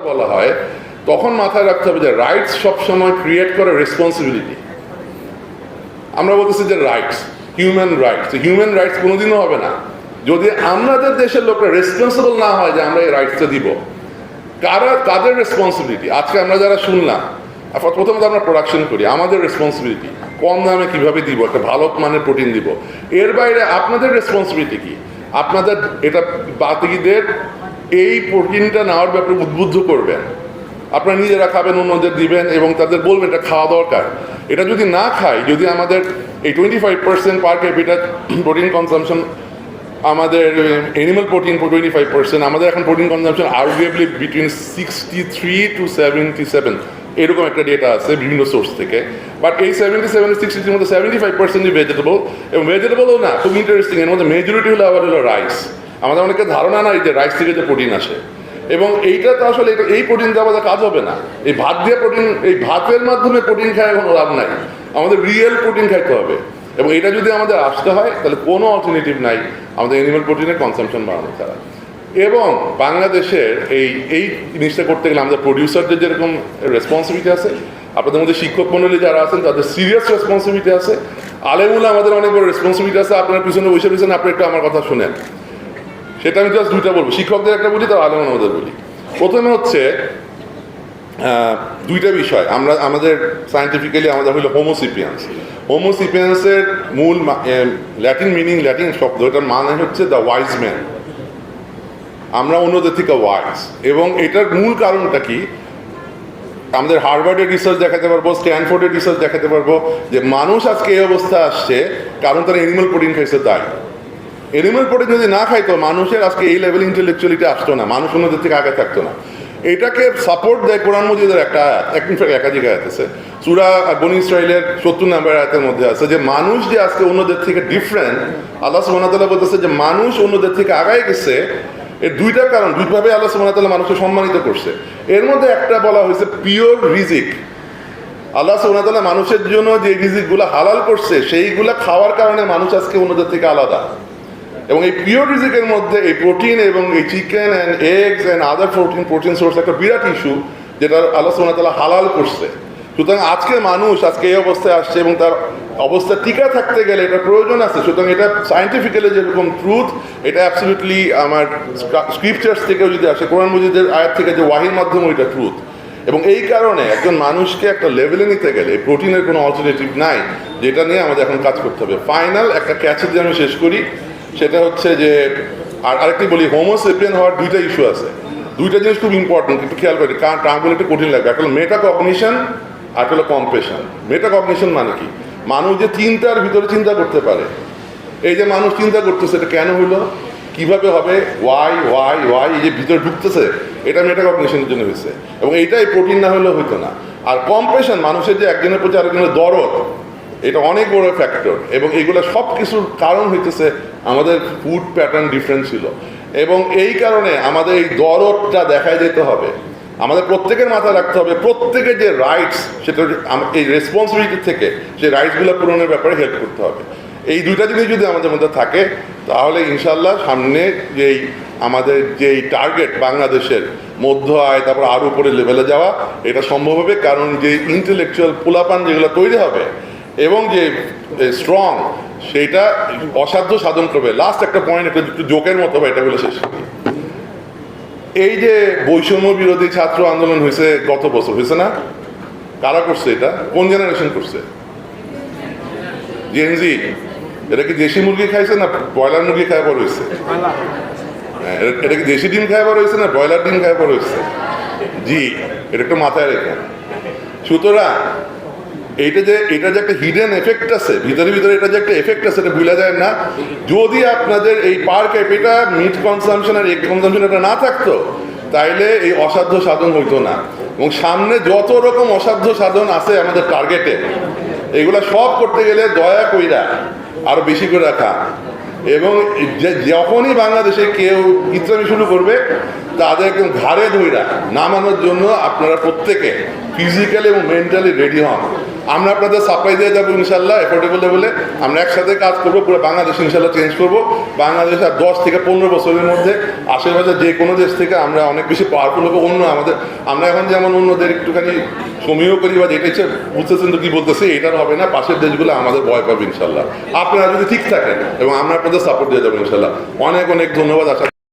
বলা হয়, তখন মাথায় রাখতে হবে যে রাইটস সবসময় ক্রিয়েট করে রেসপন্সিবিলিটি আমরা বলতেছি যে rights human rights human rights কোনোদিনও হবে না। যদি আমাদের দেশের লোকরা রেসপন্সিবল না হয় যে আমরা এই রাইটসটা দিব, কারা, কাদের রেসপন্সিবিলিটি আজকে আমরা যারা শুনলাম প্রথমত আমরা প্রোডাকশন করি, আমাদের রেসপন্সিবিলিটি কম দামে কীভাবে দিব, একটা ভালো মানের প্রোটিন দিব। এর বাইরে আপনাদের রেসপন্সিবিলিটি কি? আপনাদের, এটা বাতিকিদের এই প্রোটিনটা নেওয়ার ব্যাপারে উদ্বুদ্ধ করবেন। আপনারা নিজেরা খাবেন, অন্যদের দিবেন এবং তাদের বলবেন এটা খাওয়া দরকার। এটা যদি না খাই, যদি আমাদের এই twenty five percent per capita protein consumption আমাদের animal protein twenty five percent আমাদের এখন protein consumption arguably between sixty three to seventy seven এরকম একটা ডেটা আছে বিভিন্ন সোর্স থেকে। বাট এই সেভেন্টি সেভেন সিক্সটির মধ্যে সেভেন্টি ফাইভ পার্সেন্টই ভেজিটেবল এবং ভেজিটেবলও না, খুব ইন্টারেস্টিং এর মধ্যে মেজরিটি হলো আবার হলো রাইস আমাদের অনেকের ধারণা নাই যে রাইস থেকে যে প্রোটিন আসে। এবং এইটা তো আসলে এই প্রোটিন দিয়ে আমাদের কাজ হবে না। এই ভাত দিয়ে প্রোটিন এই ভাতের মাধ্যমে প্রোটিন খায় কোনো লাভ নাই। আমাদের রিয়েল প্রোটিন খাইতে হবে। এবং এটা যদি আমাদের আসতে হয়, তাহলে কোনো অল্টারনেটিভ নাই আমাদের অ্যানিমাল প্রোটিনের কনসামশন বাড়ানো ছাড়া এবং বাংলাদেশের এই এই জিনিসটা করতে গেলে আমাদের প্রডিউসারদের যেরকম রেসপন্সিবিলিটি আছে, আপনাদের মধ্যে শিক্ষক মণ্ডলী যারা আছেন, তাদের সিরিয়াস রেসপন্সিবিলিটি আছে। আলেমুলে আমাদের অনেক বড় রেসপন্সিবিলিটি আছে। আপনার পিছনে বসে পিছনে আপনি একটু আমার কথা শুনেন। সেটা আমি জাস্ট দুইটা বলব। শিক্ষকদের একটা বলি তার আলেম আমাদের বলি। প্রথমে হচ্ছে দুইটা বিষয়। আমরা, আমাদের সায়েন্টিফিক্যালি আমাদের হলো হোমোসিপিয়ান্স হোমোসিপিয়ান্সের মূল ল্যাটিন মিনিং ল্যাটিন শব্দ, এটার মানে হচ্ছে দ্য ওয়াইজ ম্যান আমরা অন্যদের থেকে ওয়াইজ এবং এটার মূল কারণটা কি? আমাদের হার্ভার্ডের রিসার্চ দেখাতে পারব, স্ট্যানফোর্ডের রিসার্চ দেখাতে পারব যে মানুষ আজকে এই অবস্থা আসছে কারণ তারা এনিমাল প্রোটিন খাইছে, তাই। এনিমাল প্রোটিন যদি না খাইতো, মানুষের আজকে এই লেভেল ইন্টেলেকচুয়ালিটি আসতো না, মানুষ অন্যদের থেকে আগে থাকতো না। এটাকে সাপোর্ট দেয় কোরআন মজিদের একটা আয়াত এক ইনফ্যাক্ট একাধিক আয়াত আছে। সুরা বনি ইসরায়েলের সত্তর নম্বর আয়াতের মধ্যে আছে যে, মানুষ যে আজকে অন্যদের থেকে ডিফারেন্ট আল্লাহ সুবহানাহু বলতেছে যে, মানুষ অন্যদের থেকে আগায় গেছে, এর দুইটা কারণ, দুইভাবে আল্লাহ সুবহানাহু মানুষকে সম্মানিত করছে। এর মধ্যে একটা বলা হয়েছে পিওর রিজিক। আল্লাহ সুবহানাহু মানুষের জন্য যে রিজিকগুলো হালাল করছে, সেইগুলা খাওয়ার কারণে মানুষ আজকে অন্যদের থেকে আলাদা। এবং এই পিওর রিজিকের মধ্যে এই প্রোটিন এবং এই chicken and eggs and other protein protein source একটা বিরাট ইস্যু যেটা আল্লাহ সুবহানাহু তাআলা হালাল করছে। সুতরাং আজকে মানুষ আজকে এই অবস্থায় আসছে এবং তার অবস্থা টিকা থাকতে গেলে এটা প্রয়োজন আছে। সুতরাং এটা সায়েন্টিফিক্যালি যেরকম ট্রুথ এটা অ্যাবসলিউটলি আমার স্ক্রিপচার্স থেকেও যদি আসে, কোরআন মজিদের আয়াত থেকে যে ওয়াহির মাধ্যমে এটা ট্রুথ এবং এই কারণে একজন মানুষকে একটা লেভেলে নিতে গেলে প্রোটিনের কোনো অল্টারনেটিভ নাই, যেটা নিয়ে আমাদের এখন কাজ করতে হবে। ফাইনাল একটা ক্যাচের দিয়ে আমি শেষ করি সেটা হচ্ছে যে, আর আরেকটি বলি হোমোসেপিয়ান হওয়ার দুইটা ইস্যু আছে। দুইটা জিনিস খুব ইম্পর্টেন্ট একটু খেয়াল করি, কারণ টার্মগুলো একটু কঠিন লাগবে। একটা হলো মেটা কগনিশন আর হলো কম্পেশন মেটা কগনিশন মানে কি? মানুষ যে চিন্তার ভিতরে চিন্তা করতে পারে। এই যে মানুষ চিন্তা করতেছে, এটা কেন হলো? কীভাবে হবে? ওয়াই ওয়াই ওয়াই এই যে ভিতরে ঢুকতেছে, এটা মেটা কগনিশনের জন্য হয়েছে। এবং এইটাই প্রোটিন না হলেও হইতো না। আর কম্পেশন মানুষের যে একজনের প্রতি আরেকজনের দরদ এটা অনেক বড় ফ্যাক্টর এবং এগুলো সব কিছুর কারণ হইতেছে আমাদের ফুড প্যাটার্ন ডিফারেন্ট ছিল। এবং এই কারণে আমাদের এই দরদটা দেখায় যেতে হবে। আমাদের প্রত্যেকের মাথায় রাখতে হবে, প্রত্যেকের যে রাইটস সেটা এই রেসপন্সিবিলিটি থেকে সেই রাইটসগুলো পূরণের ব্যাপারে হেল্প করতে হবে। এই দুইটা জিনিস যদি আমাদের মধ্যে থাকে, তাহলে ইনশাল্লাহ সামনে যেই আমাদের যেই টার্গেট বাংলাদেশের মধ্য আয়, তারপর আরও উপরে লেভেলে যাওয়া, এটা সম্ভব হবে। কারণ যে ইন্টেলেকচুয়াল পোলাপান যেগুলো তৈরি হবে এবং যে স্ট্রং সেটা অসাধ্য সাধন করবে। লাস্ট একটা পয়েন্ট একটা একটু জোকের মতো বা এটা বলে শেষ এই যে বৈষম্য বিরোধী ছাত্র আন্দোলন হয়েছে গত বছর হয়েছে না? কারা করছে এটা? কোন জেনারেশন করছে? জেনজি এটা কি দেশি মুরগি খাইছে না ব্রয়লার মুরগি খায় বড় হয়েছে? হ্যাঁ, এটা- কি দেশি ডিম খায় বড় হয়েছে না ব্রয়লার ডিম খায় বড় হয়েছে? জি এটা একটু মাথায় রেখে সুতরাং এইটা যে, এটা যে একটা হিডেন এফেক্ট আছে, ভিতরে ভিতরে এটা যে একটা এফেক্ট আছে, এটা ভুলে যায় না। যদি আপনাদের এই পার ক্যাপিটা মিট কনসামশন আর এগ কনসামশন এটা না থাকতো, তাইলে এই অসাধ্য সাধন হইতো না। এবং সামনে যত রকম অসাধ্য সাধন আছে আমাদের টার্গেটে এগুলা সব করতে গেলে দয়া কইরা আরও বেশি করে রাখা। এবং যখনই বাংলাদেশে কেউ ইসলামী শুরু করবে তাদের একদম ঘাড়ে ধইরা নামানোর জন্য আপনারা প্রত্যেকে ফিজিক্যালি এবং মেন্টালি রেডি হন। আমরা আপনাদের সাপ্লাই দিয়ে যাব ইনশাল্লাহ এফোর্ডেবল লেভেলে আমরা একসাথে কাজ করব, পুরো বাংলাদেশ ইনশাল্লাহ চেঞ্জ করব। বাংলাদেশ আর দশ থেকে পনেরো বছরের মধ্যে আশেপাশে যে কোনো দেশ থেকে আমরা অনেক বেশি পাওয়ারফুল হব, অন্য আমাদের আমরা এখন যেমন অন্যদের একটুখানি সমীহ করি বা দেখেছে, বুঝতেছেন তো কি বলতেছে, এটার হবে না, পাশের দেশগুলো আমাদের ভয় পাবে ইনশাল্লাহ। আপনারা যদি ঠিক থাকেন এবং আমরা আপনাদের সাপোর্ট দিয়ে যাব ইনশাল্লাহ। অনেক অনেক ধন্যবাদ, আশা